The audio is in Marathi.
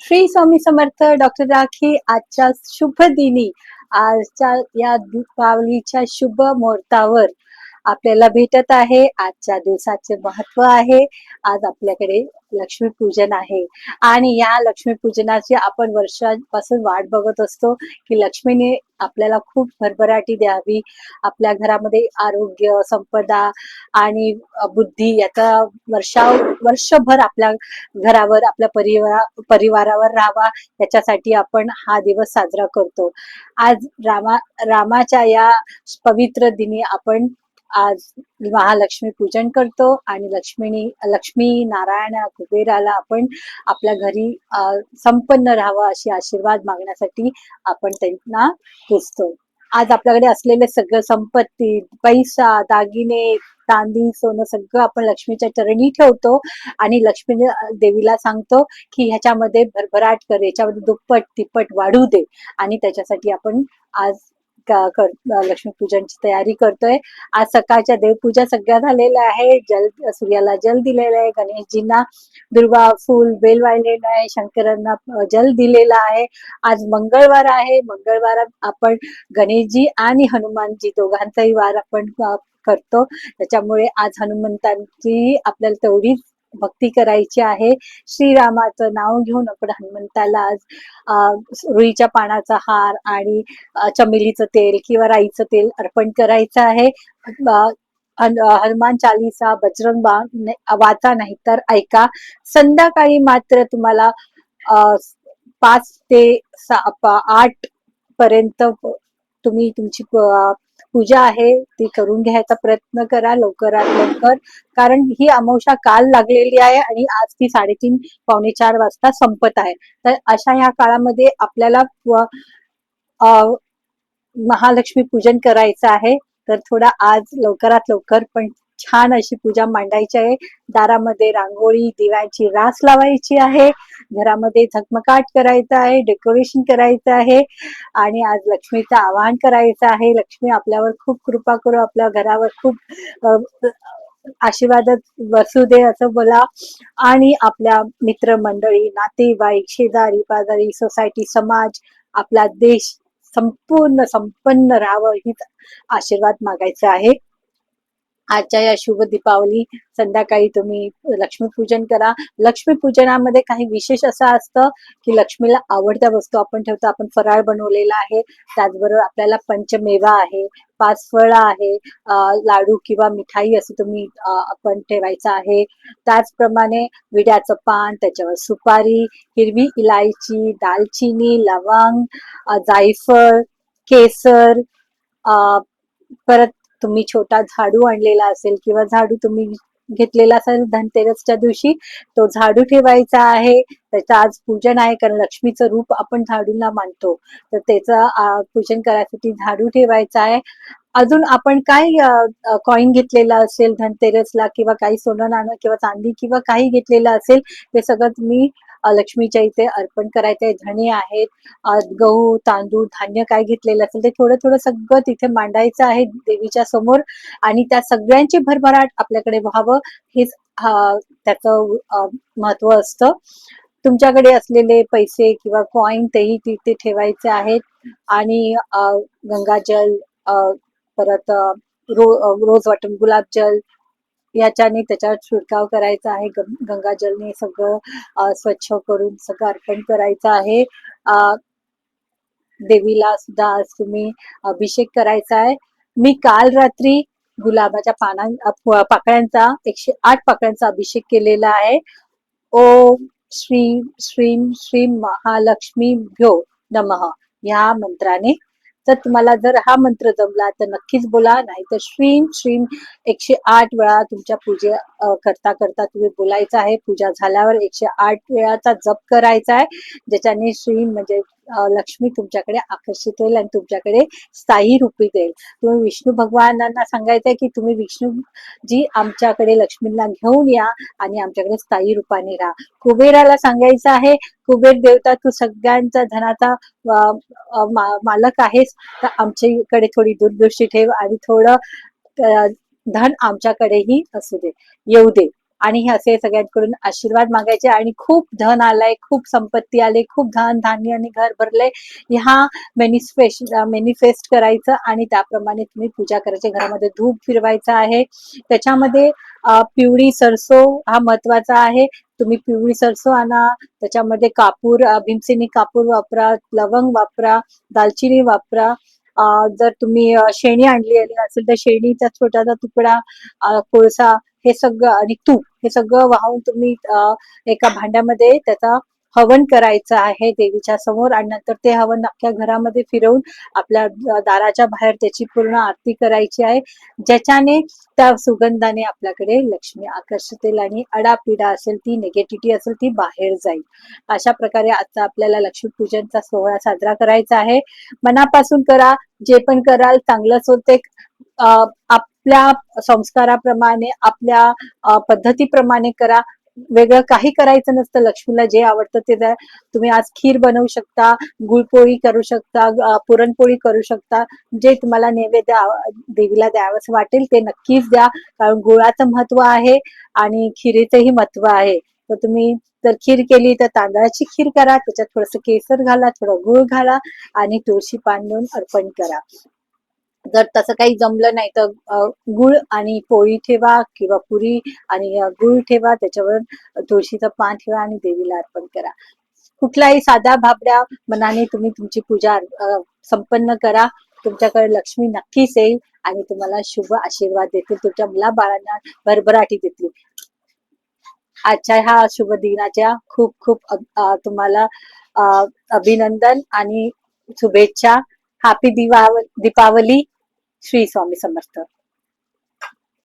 श्री स्वामी समर्थ डॉक्टर राखी आजच्या शुभ दिनी आजच्या या दीपावलीच्या शुभ मुहूर्तावर आपल्याला भेटत आहे. आजच्या दिवसाचे महत्त्व आहे. आज आपल्याकडे लक्ष्मी पूजन आहे. आणि या लक्ष्मी पूजनाची आपण वर्षापासून वाट बघत असतो की लक्ष्मीने आपल्याला खूप भरभराटी द्यावी. आपल्या घरामध्ये आरोग्य संपदा आणि बुद्धी याचा वर्षा वर्षभर आपल्या घरावर आपल्या परिवारा परिवारावर राहावा. याच्यासाठी आपण हा दिवस साजरा करतो. आज रामा रामाच्या या पवित्र दिनी आपण आज महालक्ष्मी पूजन करतो आणि लक्ष्मीनी लक्ष्मी नारायण कुबेराला आपण आपल्या घरी संपन्न राहावं अशी आशीर्वाद मागण्यासाठी आपण त्यांना पुजतो. आज आपल्याकडे असलेले सगळं संपत्ती पैसा दागिने चांदी सोनं सगळं आपण लक्ष्मीच्या चरणी ठेवतो आणि लक्ष्मी देवीला सांगतो की ह्याच्यामध्ये भरभराट कर याच्यामध्ये दुप्पट तिप्पट वाढू दे आणि त्याच्यासाठी आपण आज का- कर- लक्ष्मी तयारी करतोय. आज सकाळच्या देवपूजा सगळ्या झालेल्या आहे जल सूर्याला जल दिलेलं आहे. गणेशजींना दुर्वा फूल बेल वाहिलेलं आहे. शंकरांना जल दिलेलं आहे. आज मंगळवार आहे. मंगळवार आपण गणेशजी आणि हनुमानजी दोघांचाही वार आपण करतो. त्याच्यामुळे आज हनुमंतांची आपल्याला तेवढीच भक्ती करायची आहे. श्रीरामाचं नाव घेऊन आपण हनुमंताला आज रुईच्या पानाचा हार आणि चमेलीचं तेल किंवा राईचं तेल अर्पण करायचं आहे. हनुमान चालीसा बजरंग वाचा नाही तर ऐका. संध्याकाळी मात्र तुम्हाला पाच ते सहा आठ पर्यंत तुम्ही तुमची प- पूजा आहे ती करून घ्यायचा प्रयत्न करा लवकरात लवकर. कारण ही अमावश्या काल लागलेली आहे आणि आज ती साडेतीन पावणे चार वाजता संपत आहे. तर अशा ह्या काळामध्ये आपल्याला अ, महालक्ष्मी पूजन करायचं आहे. तर थोडा आज लवकरात लवकर पण छान अशी पूजा मांडायची आहे. दारामध्ये रांगोळी दिव्यांची रास लावायची आहे. घरामध्ये झगमगाट करायचा आहे डेकोरेशन करायचं आहे आणि आज लक्ष्मीचं आवाहन करायचं आहे. लक्ष्मी आपल्यावर खूप कृपा करू आपल्या घरावर खूप आशीर्वादात आशीर्वाद बसू दे असं बोला. आणि आपल्या मित्रमंडळी नातेवाईक शेजारी पाजारी सोसायटी समाज आपला देश संपूर्ण संपन्न राहावं हीच आशीर्वाद मागायचा आहे. आजच्या या शुभ दीपावली संध्याकाळी तुम्ही लक्ष्मीपूजन करा. लक्ष्मीपूजनामध्ये काही विशेष असं असतं की लक्ष्मीला आवडत्या वस्तू आपण ठेवतो. आपण फराळ बनवलेला आहे त्याचबरोबर आपल्याला पंचमेवा आहे पाच फळं आहे लाडू किंवा मिठाई असं तुम्ही आपण ठेवायचं आहे. त्याचप्रमाणे विड्याचं पान त्याच्यावर सुपारी हिरवी इलायची दालचिनी लवंग जायफळ केसर परत तुम्ही छोटा झाडू आणलेला असेल किंवा झाडू तुम्ही घेतलेला असेल धनतेरसच्या दिवशी तो झाडू ठेवायचा आहे. त्याचं आज पूजन आहे कारण लक्ष्मीचं रूप आपण झाडूला मानतो. तर त्याचं पूजन करायसाठी झाडू ठेवायचा आहे. अजून आपण काय कॉईन घेतलेला असेल धनतेरसला किंवा काही सोनं नाणं किंवा चांदी किंवा काही घेतलेलं असेल ते सगळं तुम्ही लक्ष्मीच्या इथे अर्पण करायचे धणे आहेत गहू तांदूळ धान्य काय घेतलेलं असेल ते थोडं थोडं सगळं तिथे मांडायचं आहे देवीच्या समोर आणि त्या सगळ्यांची भरभराट आपल्याकडे व्हावं हेच हा त्याचं महत्त्व असतं. तुमच्याकडे असलेले पैसे किंवा कॉईन तेही तिथे ठेवायचे आहेत आणि गंगाजल परत रो रोज वाटून गुलाबजल याच्याने त्याच्यावर छिडकाव करायचा आहे. गंगाजलने सगळं स्वच्छ करून सगळं अर्पण करायचं आहे. देवीला सुद्धा आज तुम्ही अभिषेक करायचा आहे. मी काल रात्री गुलाबाच्या पानां पाकळ्यांचा एकशे आठ पाकळ्यांचा अभिषेक केलेला आहे. ओम श्री श्रीम श्री महालक्ष्मी भ्यो नमः. या मंत्राने तर तुम्हाला जर हा मंत्र जमला तर नक्कीच बोला. नाही तर श्रीम श्रीम एकशे आठ वेळा तुमच्या पूजे करता करता तुम्ही बोलायचं आहे. पूजा झाल्यावर एकशे आठ वेळाचा जप करायचा आहे. ज्याच्याने श्रीम म्हणजे लक्ष्मी तुमच्याकडे आकर्षित होईल आणि तुमच्याकडे स्थायी रूपी देईल. तुम्ही विष्णू भगवानांना सांगायचंय की तुम्ही विष्णू जी आमच्याकडे लक्ष्मीला घेऊन या आणि आमच्याकडे स्थायी रूपाने राहा. कुबेराला सांगायचं आहे कुबेर देवता तू सगळ्यांचा धनाचा मालक आहेस तर आमच्याकडे थोडी दूरदृष्टी ठेव आणि थोडं धन आमच्याकडेही असू दे येऊ दे. आणि हे असे सगळ्यांकडून आशीर्वाद मागायचे आणि खूप धन आलंय खूप संपत्ती आले खूप धन धान्य आणि घर भरले. ह्या मेनिफेस्ट मेनिफेस्ट करायचं आणि त्याप्रमाणे तुम्ही पूजा करायची. घरामध्ये धूप फिरवायचा आहे. त्याच्यामध्ये पिवळी सरसो हा महत्त्वाचा आहे. तुम्ही पिवळी सरसो आणा. त्याच्यामध्ये कापूर भीमसेनी कापूर वापरा लवंग वापरा दालचिनी वापरा. जर तुम्ही शेणी आणली असेल तर शेणीचा छोटासा तुकडा कोळसा हे सगळं आणि तूप हे सगळं वाहून तुम्ही एका भांड्यामध्ये त्याचा हवन करायचं आहे देवीच्या समोर आणि नंतर ते हवन अख्ख्या घरामध्ये फिरवून आपल्या दाराच्या बाहेर त्याची पूर्ण आरती करायची आहे ज्याच्याने त्या सुगंधाने आपल्याकडे लक्ष्मी आकर्षतेल आणि अडापिडा असेल ती निगेटिव्हिटी असेल ती बाहेर जाईल. अशा प्रकारे आजचा आपल्याला लक्ष्मीपूजनचा सोहळा साजरा करायचा आहे. मनापासून करा जे पण कराल चांगलंच होते. आप आपल्या संस्काराप्रमाणे आपल्या पद्धतीप्रमाणे करा. वेगळं काही करायचं नसतं. लक्ष्मीला जे आवडतं ते तुम्ही आज खीर बनवू शकता गुळपोळी करू शकता पुरणपोळी करू शकता. जे तुम्हाला नैवेद्य देवीला द्यावंसं वाटेल ते नक्कीच द्या. कारण गुळाचं महत्त्व आहे आणि खिरीचंही महत्त्व आहे. तर तुम्ही जर खीर केली तर तांदळाची खीर करा त्याच्यात थोडस केसर घाला थोडं गुळ घाला आणि तुळशी पान देऊन अर्पण करा. जर तसं काही जमलं नाही तर गुळ आणि पोळी ठेवा किंवा पुरी आणि गुळ ठेवा. त्याच्यावर तुळशीचं पान ठेवा आणि देवीला अर्पण करा. कुठल्याही साध्या भाबड्या मनाने तुम्ही तुमची पूजा संपन्न करा. तुमच्याकडे लक्ष्मी नक्कीच येईल आणि तुम्हाला शुभ आशीर्वाद देतील. तुमच्या मुला बाळांना भरभराटी देतील. आजच्या ह्या शुभ दिनाच्या खूप खूप तुम्हाला अभिनंदन आणि शुभेच्छा. हॅपी दिवा दीपावली. श्री स्वामी समर्थ